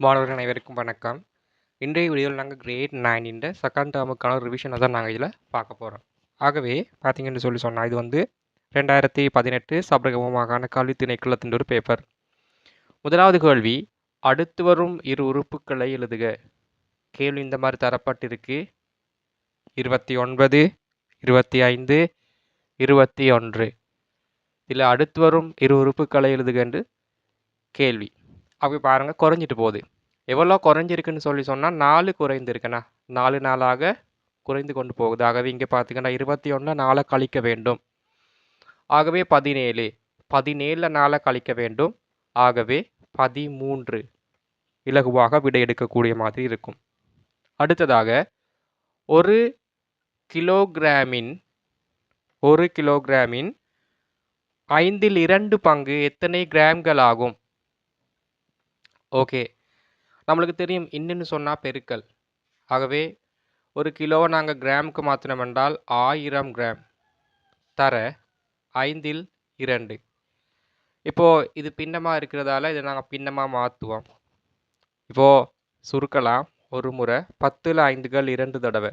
மாணவர்கள் அனைவருக்கும் வணக்கம். இன்றைய வீடியோவில் நாங்கள் கிரேட் நைனின் செகண்ட் டேர்முக்கான ரிவிஷனை தான் நாங்கள் இதில் பார்க்க போகிறோம் ஆகவே பார்த்தீங்கன்னு சொல்லி சொன்னால் இது வந்து ரெண்டாயிரத்தி பதினெட்டு சபரகம மாகாண கல்வி திணைக்களத்தின் ஒரு பேப்பர் முதலாவது கேள்வி அடுத்து வரும் இரு உறுப்புகளை எழுதுக. கேள்வி இந்த மாதிரி தரப்பட்டிருக்கு. இருபத்தி ஒன்பது இருபத்தி ஐந்து இருபத்தி ஒன்று. இதில் அடுத்து வரும் இரு உறுப்புகளை எழுதுக என்று கேள்வி. அப்படி பாருங்கள் குறைஞ்சிட்டு போகுது. எவ்வளோ குறைஞ்சிருக்குன்னு சொல்லி சொன்னால் நாலு குறைந்திருக்குண்ணா. நாலு நாளாக குறைந்து கொண்டு போகுது. ஆகவே இங்கே பார்த்தீங்கன்னா இருபத்தி ஒன்று நாளை கழிக்க வேண்டும். ஆகவே பதினேழு. பதினேழில் நாளை கழிக்க வேண்டும். ஆகவே பதிமூன்று இலகுவாக விடை எடுக்கக்கூடிய மாதிரி இருக்கும். அடுத்ததாக ஒரு கிலோகிராமின் ஒரு கிலோகிராமின் ஐந்தில் இரண்டு பங்கு எத்தனை கிராம்கள் ஆகும் ஓகே. நம்மளுக்கு தெரியும் இன்னுன்னு சொன்னால் பெருக்கல். ஆகவே ஒரு கிலோவை நாங்கள் கிராமுக்கு மாற்றினோம் என்றால் ஆயிரம் கிராம். தர ஐந்தில் இரண்டு. இப்போது இது பின்னமாக இருக்கிறதால இதை நாங்கள் பின்னமாக மாற்றுவோம் இப்போது சுருக்கலாம். ஒரு முறை பத்தில் ஐந்துகள் இரண்டு தடவை.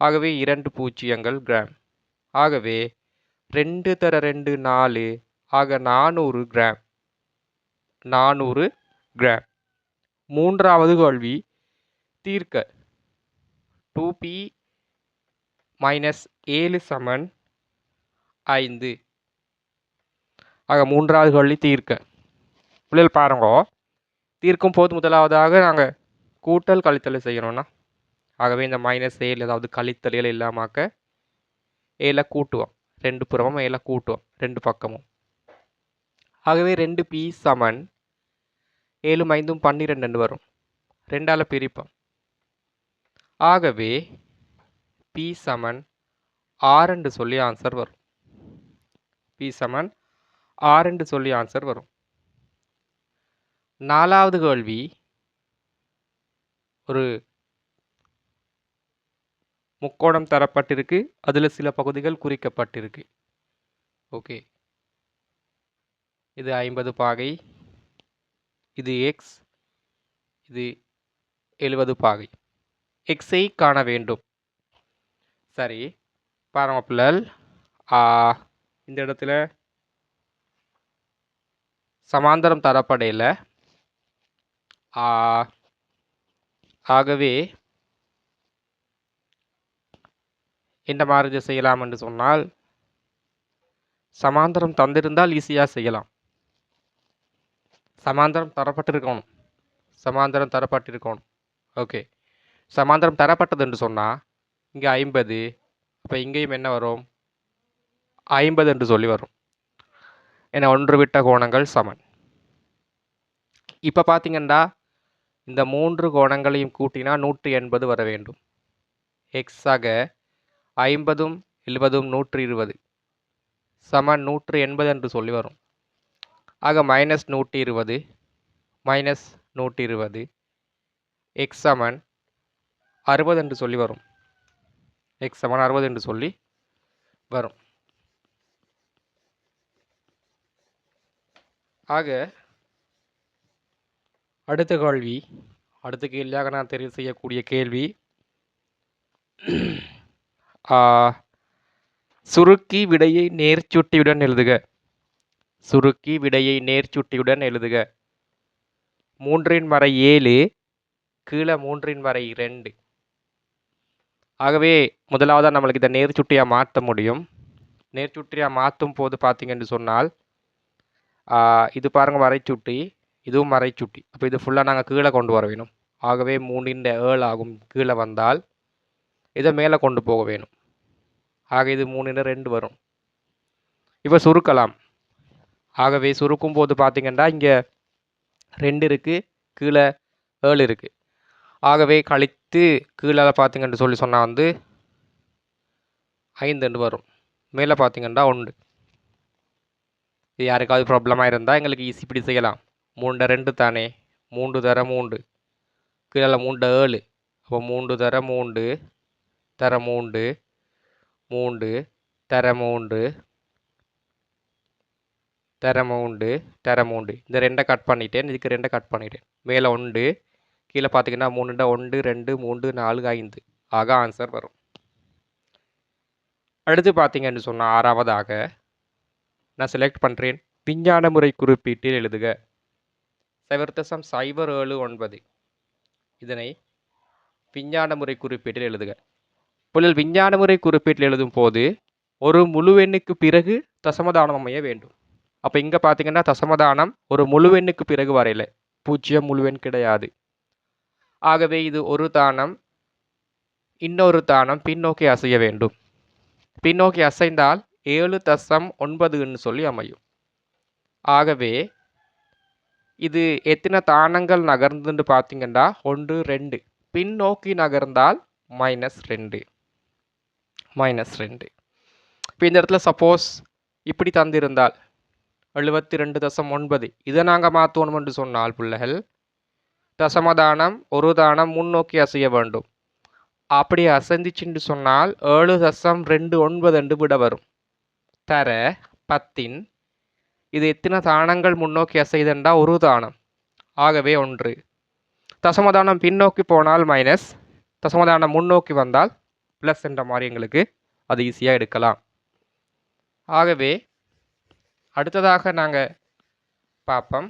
ஆகவே இரண்டு பூஜ்ஜியங்கள் கிராம். ஆகவே ரெண்டு தர ரெண்டு நாலு. ஆக நானூறு கிராம். நானூறு கிராம் மூன்றாவது கேள்வி தீர்க்க. டூ பி மைனஸ் ஏழு சமன் ஐந்து. ஆக மூன்றாவது கேள்வி தீர்க்க. பிள்ளைகள் பாருங்க. தீர்க்கும் போது முதலாவதாக நாங்கள் கூட்டல் கழித்தலை செய்யணும்னா. ஆகவே இந்த மைனஸ் ஏழு அதாவது கழித்தல் இல்லாமாக்க ஏழை கூட்டுவோம். ரெண்டு புறமும் ஏழை கூட்டுவோம். ரெண்டு பக்கமும். ஆகவே ரெண்டு பி சமன் ஏழும் ஐந்தும் பன்னிரெண்டு வரும். ரெண்டால் பிரிப்போம். ஆகவே பி சமன் ஆறுண்டு சொல்லி ஆன்சர் வரும். பி சமன் ஆறுண்டு சொல்லி ஆன்சர் வரும். நாலாவது கேள்வி ஒரு முக்கோணம் தரப்பட்டிருக்கு. அதில் சில பகுதிகள் குறிக்கப்பட்டிருக்கு. ஓகே இது ஐம்பது பாகை. இது எக்ஸ் இது எழுபது பாகை. எக்ஸை காண வேண்டும். சரி பாருங்க பிள்ளல் இந்த இடத்துல சமாந்தரம் தரப்படையில். ஆகவே இந்த மாதிரி செய்யலாம் என்று சொன்னால் சமாந்தரம் தந்திருந்தால் ஈஸியாக செய்யலாம். சமாந்தரம் தரப்பட்டிருக்கணும். சமாந்தரம் தரப்பட்டிருக்கணும். ஓகே சமாந்தரம் தரப்பட்டது என்று சொன்னால் இங்கே ஐம்பது அப்போ இங்கேயும் என்ன வரும்? ஐம்பது என்று சொல்லி வரும். ஏன்னா ஒன்று விட்ட கோணங்கள் சமன். இப்போ பார்த்தீங்கன்னா இந்த மூன்று கோணங்களையும் கூட்டினா நூற்றி எண்பது வர வேண்டும். எக்ஸாக ஐம்பதும் எழுபதும் நூற்றி இருபது. சமன் நூற்று எண்பது என்று சொல்லி வரும். ஆக மைனஸ் நூற்றி இருபது மைனஸ் நூற்றி இருபது எக்ஸ் சமன் அறுபது என்று சொல்லி வரும். எக்ஸ் சமன் அறுபது என்று சொல்லி வரும். ஆக அடுத்த கேள்வி அடுத்த கேள்வியாக நான் தெரிவு செய்யக்கூடிய கேள்வி சுருக்கி விடையை நேர்ச்சுட்டியுடன் எழுதுக. சுருக்கி விடையை நேர்ச்சுட்டியுடன் எழுதுக. மூன்றின் வரை ஏழு கீழே மூன்றின் வரை ரெண்டு ஆகவே முதலாவதாக நம்மளுக்கு இதை நேர்ச்சுட்டியாக மாற்ற முடியும். நேர்ச்சுட்டியாக மாற்றும் போது பார்த்தீங்கன்னு சொன்னால் இது பாருங்கள் வரைச்சுட்டி இதுவும் மறைச்சுட்டி அப்போ இது ஃபுல்லாக நாங்கள் கீழே கொண்டு வர வேணும். ஆகவே மூணின் ஏழு ஆகும் கீழே வந்தால் இதை மேலே கொண்டு போக வேணும். ஆக இது மூணின் ரெண்டு வரும். இப்போ சுருக்கலாம். ஆகவே சுருக்கும் போது பார்த்திங்கன்னா இங்கே ரெண்டு இருக்குது கீழே ஏழு இருக்குது ஆகவே கழித்து கீழே பார்த்திங்கன்னு சொல்லி சொன்னால் வந்து ஐந்து வரும். மேலே பார்த்திங்கன்னா ஒன்று. இது யாருக்காவது ப்ராப்ளமாக இருந்தால் எங்களுக்கு ஈஸி இப்படி செய்யலாம். மூன்று ரெண்டு தானே. மூன்று தர மூன்று. கீழே மூன்று ஏழு. அப்போ மூன்று தர மூன்று தர மூன்று மூன்று தர மூன்று தர மூண்டு இந்த ரெண்டை கட் பண்ணிட்டேன் இதுக்கு ரெண்டை கட் பண்ணிட்டேன். மேலே ஒன்று கீழே பார்த்தீங்கன்னா மூணுண்டா ஒன்று ரெண்டு மூன்று நாலு ஐந்து. ஆக ஆன்சர் வரும். அடுத்து பார்த்தீங்கன்னு சொன்னால் ஆறாவதாக நான் செலக்ட் பண்ணுறேன் விஞ்ஞான முறை குறிப்பீட்டில் எழுதுக. சைவர்த்தசம் சைபர் ஏழு ஒன்பது. இதனை விஞ்ஞான முறை குறிப்பீட்டில் எழுதுக. புள்ளல் விஞ்ஞான முறை குறிப்பீட்டில் எழுதும் போது ஒரு முழுவெண்ணுக்கு பிறகு தசமதானம் அமைய வேண்டும். அப்போ இங்கே பார்த்தீங்கன்னா தசமதானம் ஒரு முழுவெண்ணுக்கு பிறகு வரையில. பூஜ்ஜியம் முழுவெண் கிடையாது. ஆகவே இது ஒரு தானம் இன்னொரு தானம் பின்னோக்கி அசைய வேண்டும். பின்னோக்கி அசைந்தால் ஏழு தசம் ஒன்பதுன்னு சொல்லி அமையும். ஆகவே இது எத்தனை தானங்கள் நகர்ந்துன்னு பார்த்தீங்கன்னா ஒன்று ரெண்டு. பின்னோக்கி நகர்ந்தால் மைனஸ் ரெண்டு. மைனஸ் ரெண்டு. இப்போ இந்த இடத்துல சப்போஸ் இப்படி தந்திருந்தால் எழுபத்தி ரெண்டு தசம் ஒன்பது. இதை நாங்கள் மாற்றணும் என்று சொன்னால் பிள்ளைகள் தசமதானம் ஒரு தானம் முன்னோக்கி அசைய வேண்டும். அப்படி அசந்திச்சுன்னு சொன்னால் ஏழு தசம் ரெண்டு ஒன்பது என்று விட வரும். தர பத்தின் இது எத்தனை தானங்கள் முன்னோக்கி அசைதண்டா ஒரு தானம். ஆகவே ஒன்று. தசமதானம் பின்னோக்கி போனால் மைனஸ் தசமதானம் முன்னோக்கி வந்தால் ப்ளஸ் என்ற மாதிரி எங்களுக்கு அது ஈஸியாக எடுக்கலாம். ஆகவே அடுத்ததாக நாங்கள் பார்ப்போம்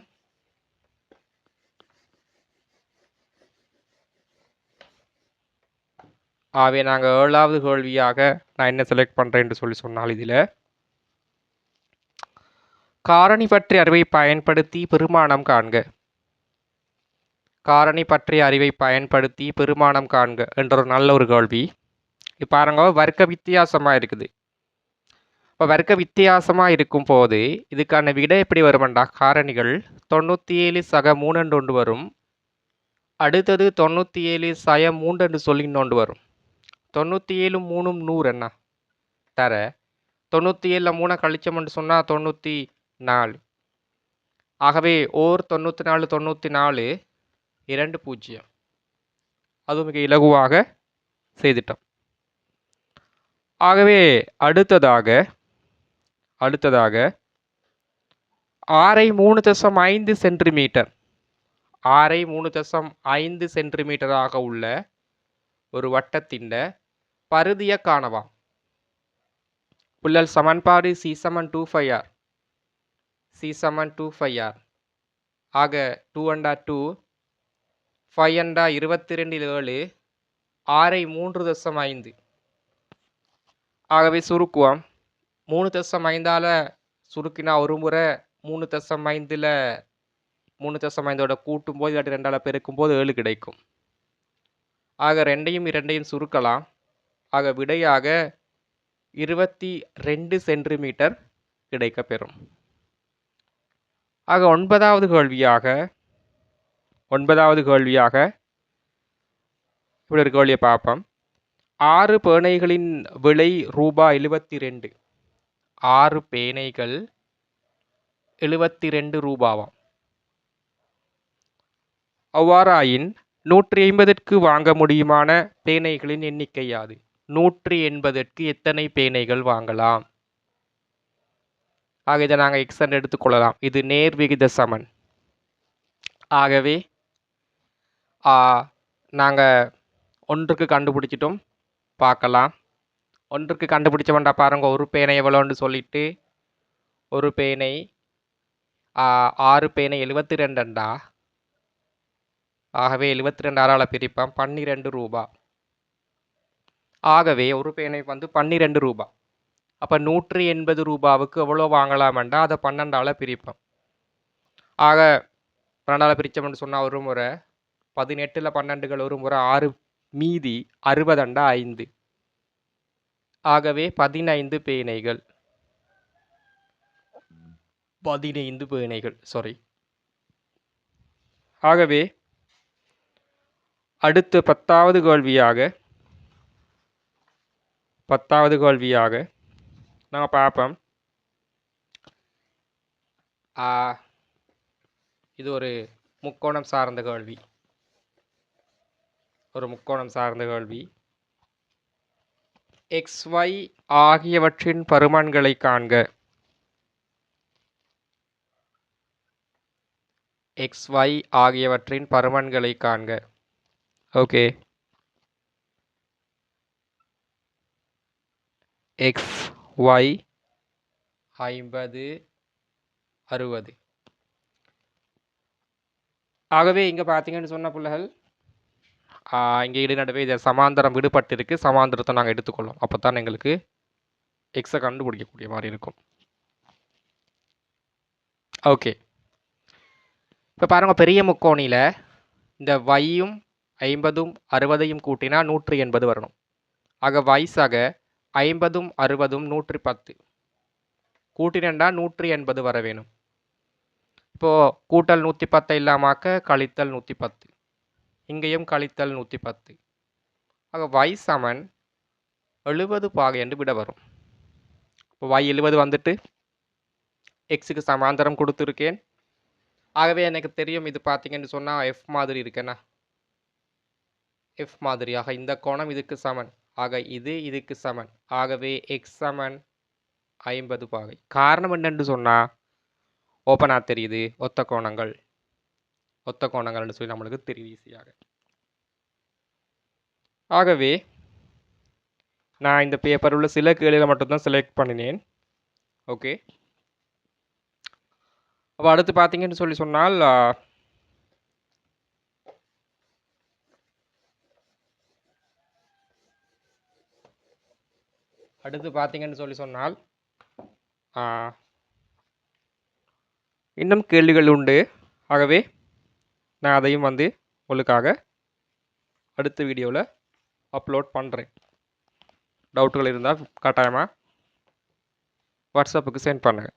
ஆகவே நாங்கள் ஏழாவது கேள்வியாக நான் என்ன செலக்ட் பண்ணுறேன்னு சொல்லி சொன்னால் இதில் காரணி பற்றிய அறிவை பயன்படுத்தி பெருமானம் காண்க. காரணி பற்றிய அறிவை பயன்படுத்தி பெருமானம் காண்க என்ற ஒரு நல்ல ஒரு கேள்வி. இப்போ பாருங்க வர்க்க வித்தியாசமாக இருக்குது. இப்போ வர்க்க வித்தியாசமாக இருக்கும் போது இதுக்கான விடை எப்படி வருமெண்டா? காரணிகள் தொண்ணூற்றி ஏழு சக மூணு ஒன்று வரும். அடுத்தது தொண்ணூற்றி ஏழு சய மூன்று சொல்லி இன்னொன்று வரும். தொண்ணூற்றி ஏழு மூணும் நூறு என்ன? தர. தொண்ணூற்றி ஏழில் மூணை கழிச்சோம்னு சொன்னால் தொண்ணூற்றி நாலு ஆகவே ஓர் தொண்ணூற்றி நாலு தொண்ணூற்றி நாலு இரண்டு பூஜ்ஜியம். அது மிக இலகுவாக செய்துட்டோம். ஆகவே அடுத்ததாக அடுத்ததாக ஆறை மூணு தசம் ஐந்து சென்டிமீட்டர். ஆறை மூணு தசம் ஐந்து சென்டிமீட்டராக உள்ள ஒரு வட்டத்தின் பருதிய காணவாம். புள்ளல் சமன்பாடு சி சமன் டூ ஃபைவ் ஆர் சி சமன் டூ ஃபைவ் ஆர் ஆக டூ அண்டா டூ ஃபைவ் அண்டா இருபத்தி ரெண்டில் ஏழு ஆறை மூன்று தசம் ஐந்து. ஆகவே சுருக்குவாம். மூணு தசம் ஐந்தால் சுருக்கினா ஒரு முறை மூணு தசம் ஐந்தில் மூணு தசம் ஐந்தோட கூட்டும் போது இல்லாட்டி ரெண்டால் பெருக்கும் போது ஏழு கிடைக்கும். ஆக ரெண்டையும் இரண்டையும் சுருக்கலாம். ஆக விடையாக இருபத்தி ரெண்டு சென்டிமீட்டர் கிடைக்கப்பெறும். ஆக ஒன்பதாவது கேள்வியாக ஒன்பதாவது கேள்வியாக இப்படி ஒரு கேள்வியை பார்ப்போம். ஆறு பேனைகளின் விலை ரூபாய் எழுபத்தி ரெண்டு ஆறு பேனைகள் எழுபத்தி ரெண்டு ரூபாவாம். அவ்வாறாயின் நூற்றி ஐம்பதற்கு வாங்க முடியுமான பேனைகளின் எண்ணிக்கை யாது நூற்றி எண்பதற்கு எத்தனை பேனைகள் வாங்கலாம்? ஆக இதை நாங்கள் எக்ஸன் எடுத்துக்கொள்ளலாம் இது நேர் விகித சமன். ஆகவே நாங்கள் ஒன்றுக்கு கண்டுபிடிச்சிட்டோம். பார்க்கலாம். ஒன்றுக்கு கண்டுபிடிச்சவன்டா பாருங்க. ஒரு பேனை எவ்வளோன்னு சொல்லிட்டு ஒரு பேனை ஆறு பேனை எழுபத்தி ரெண்டுண்டா ஆகவே எழுபத்தி ரெண்டு ஆறால் பிரிப்போம் பன்னிரெண்டு ரூபா. ஆகவே ஒரு பேனை வந்து பன்னிரெண்டு ரூபா. அப்போ நூற்றி எண்பது ரூபாவுக்கு எவ்வளோ வாங்கலாமெண்டா? அதை பன்னெண்டால் பிரிப்போம் ஆக பன்னெண்டால் பிரித்தோம்னு சொன்னால் ஒரு முறை பதினெட்டில் பன்னெண்டுகள் ஒரு முறை ஆறு மீதி அறுபதண்டா ஐந்து. ஆகவே பதினைந்து பேனைகள். பதினைந்து பேனைகள் சாரி ஆகவே அடுத்து பத்தாவது கேள்வியாக பத்தாவது கேள்வியாக நாங்கள் பார்ப்போம். இது ஒரு முக்கோணம் சார்ந்த கேள்வி. ஒரு முக்கோணம் சார்ந்த கேள்வி. எக்ஸ் ஒய் ஆகியவற்றின் பருமன்களை காண்க. எக்ஸ் ஒய் ஆகியவற்றின் பருமன்களை காண்க. ஓகே எக்ஸ் ஒய் ஐம்பது அறுபது. ஆகவே இங்கே பார்த்தீங்கன்னு சொன்ன பிள்ளைகள் இங்கே இடைநடுவே இதை சமாந்தரம் விடுபட்டிருக்கு. சமாந்தரத்தை நாங்கள் எடுத்துக்கொள்ளோம். அப்போ தான் எங்களுக்கு எக்ஸை கண்டுபிடிக்கக்கூடிய மாதிரி இருக்கும். ஓகே இப்போ பாருங்கள் பெரிய முக்கோணியில் இந்த வையும் ஐம்பதும் அறுபதையும் கூட்டினா நூற்றி எண்பது வரணும். ஆக வயசாக ஐம்பதும் அறுபதும் நூற்றி பத்து. கூட்டினண்டா நூற்றி எண்பது வர வேணும். இப்போது கூட்டல் நூற்றி பத்தை இல்லாமாக்க கழித்தல் நூற்றி பத்து. இங்கேயும் கழித்தல் நூற்றி பத்து. ஆக வை சமன் எழுபது பாகை என்று விட வரும். இப்போ வை எழுபது வந்துட்டு எக்ஸுக்கு சமாந்தரம் கொடுத்துருக்கேன். ஆகவே எனக்கு தெரியும் இது பார்த்தீங்கன்னு சொன்னால் எஃப் மாதிரி இருக்கேண்ணா எஃப் மாதிரியாக இந்த கோணம் இதுக்கு சமன். ஆக இது இதுக்கு சமன். ஆகவே எக்ஸ் சமன் ஐம்பது பாகை. காரணம் என்னென்று சொன்னால் ஓப்பனாக தெரியுது ஒத்த கோணங்கள். ஒத்த கோணங்கள்னு சொல்லி நம்மளுக்கு தெரியும் ஈஸியாக ஆகவே நான் இந்த பேப்பர் உள்ள சில கேள்விகளை மட்டும்தான் செலக்ட் பண்ணினேன். ஓகே அப்போ அடுத்து பார்த்தீங்கன்னு சொல்லி சொன்னால் அடுத்து பார்த்தீங்கன்னு சொல்லி சொன்னால் இன்னும் கேள்விகள் உண்டு. ஆகவே நான் அதையும் வந்து உங்களுக்காக அடுத்த வீடியோவில் அப்லோட் பண்ணுறேன் டவுட்டுகள் இருந்தால் கட்டாயமாக வாட்ஸ்அப்புக்கு சென்ட் பண்ணுங்கள்